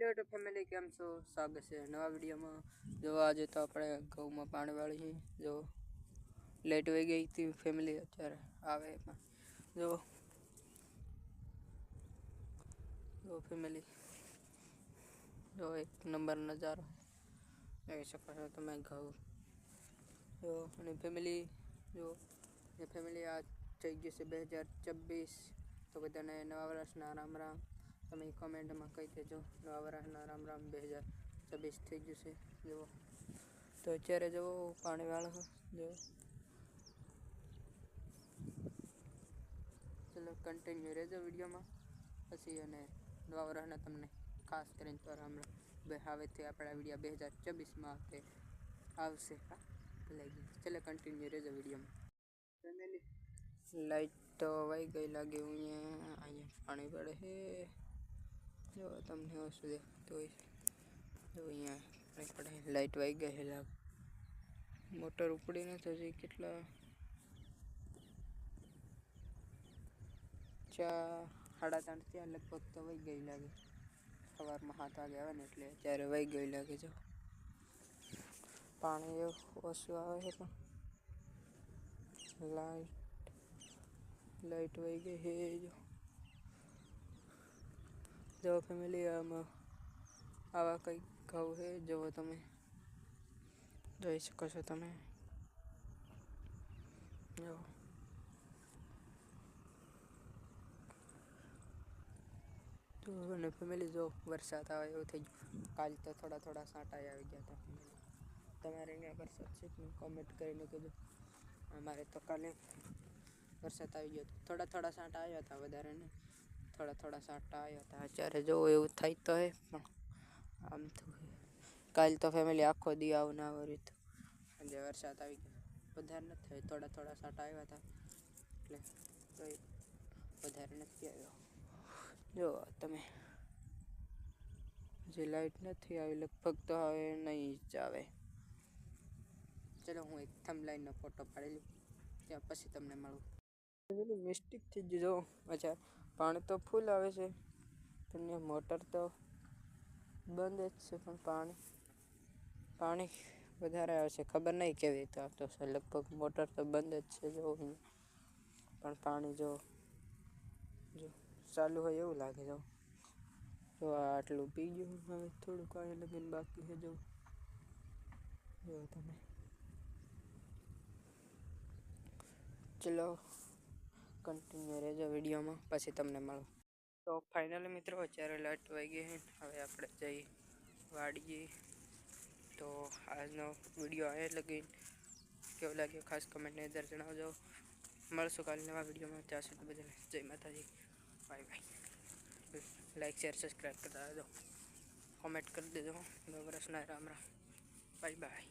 hello two family કેમ છો સ્વાગત છે નવા વિડીયોમાં જો આજે તો આપણે ઘઉંમાં પાણી વાળી જો લેટ વહી ગઈ હતી ફેમિલી અત્યારે આવે એમાં જો જો ફેમિલી જો એક નંબર નજારો જોઈ શકો છો તમે ઘઉં જો અને ફેમિલી જો એ ફેમિલી આ થઈ ગયું છે બે હજાર છવ્વીસ તો બધાને નવા વર્ષના રામ રામ તમે કમેન્ટમાં કહી દેજો નવા વરાહના રામ રામ બે હજાર છવ્વીસ થઈ જશે છે જુઓ તો અત્યારે જુઓ પાણીવાળો વાળો જુઓ ચલો કન્ટિન્યુ રહેજો વિડીયોમાં પછી અને નવા વરાહના તમને ખાસ કરીને તો હમણાં બે હવેથી આપણા વિડીયા બે હજાર છવ્વીસમાં તે આવશે લઈ ગઈ ચાલે કન્ટિન્યુ રહેજો વિડીયોમાં લાઈટ તો વાઈ ગઈ લાગે અહીંયા અહીંયા પાણી પડે હે જો તમને ઓછું દેખાય તો જો અહીં રે પડે લાઈટ વાઈ ગઈ છે લાગ મોટર ઉપડી નથી છે કેટલા ચ 4.5 3 4 લગભગ તો ગઈ લાગે ખબર માં હાથ આ ગયા ને એટલે ચારે વાઈ ગઈ લાગે જો પાણી ઓછું આવે હે તો લાઈટ લાઈટ વાઈ ગઈ હે જો જો ફેમિલી આમાં આવા કઈ ગાવ છે જો તમને જોઈ શકો છો તમે જો તો ને ફેમિલી જો વરસાદ આવે કે કાલ તો થોડા થોડા સાટ આવી ગયા હતા તમારા નિયમ કર સચિ કોમેન્ટ કરી લેજો અમારે તો કાલે વરસાદ આવી ગયો થોડા થોડા સાટ આયા હતા વધારે ને થોડા થોડા સાટા આવ્યા હતા અત્યારે જોવો એવું થઈ તો હે પણ આમ તો કાલ તો ફેમિલી આખો દી આવ ના વર્યું હતું આજે વરસાદ આવી ગયો વધારે નથી થયો થોડા થોડા સાટા આવ્યા હતા એટલે કોઈ વધારે નથી આવ્યો જોવો તમે જે લાઇટ નથી આવી લગભગ તો હવે નહીં જ આવે ચલો હું એક થમ લાઈનનો ફોટો પાડી લઉં ત્યાં પછી તમને મળું વેસ્ટિક છે જો અચ્છા પાણી તો ફૂલ આવે છે પણ મોટર તો બંધ જ છે પણ પાણી પાણી વધારે આવે છે ખબર નહી કે કે તો તો લગભગ મોટર તો બંધ જ છે જો પણ પાણી જો જો ચાલુ હોય એવું લાગે જો તો આટલું પી ગયો હવે થોડુંક આય લગન બાકી છે જો જો તમે ચલો કન્ટિન્યુ રહેજો વિડીયોમાં પછી તમને મળો તો ફાઇનલી મિત્રો અત્યારે લાઇટ વાગી છે હવે આપણે જઈ વાડીએ તો આજનો વિડીયો આવે લગી કેવો લાગ્યો ખાસ કમેન્ટની અંદર જણાવજો મળશું કાલે નવા વિડીયોમાં ત્યાં સુધી બધાને જય માતાજી bye bye like share subscribe કરતા રહેજો કોમેન્ટ કરી દેજો નવ વર્ષના રામ રામ બાય બાય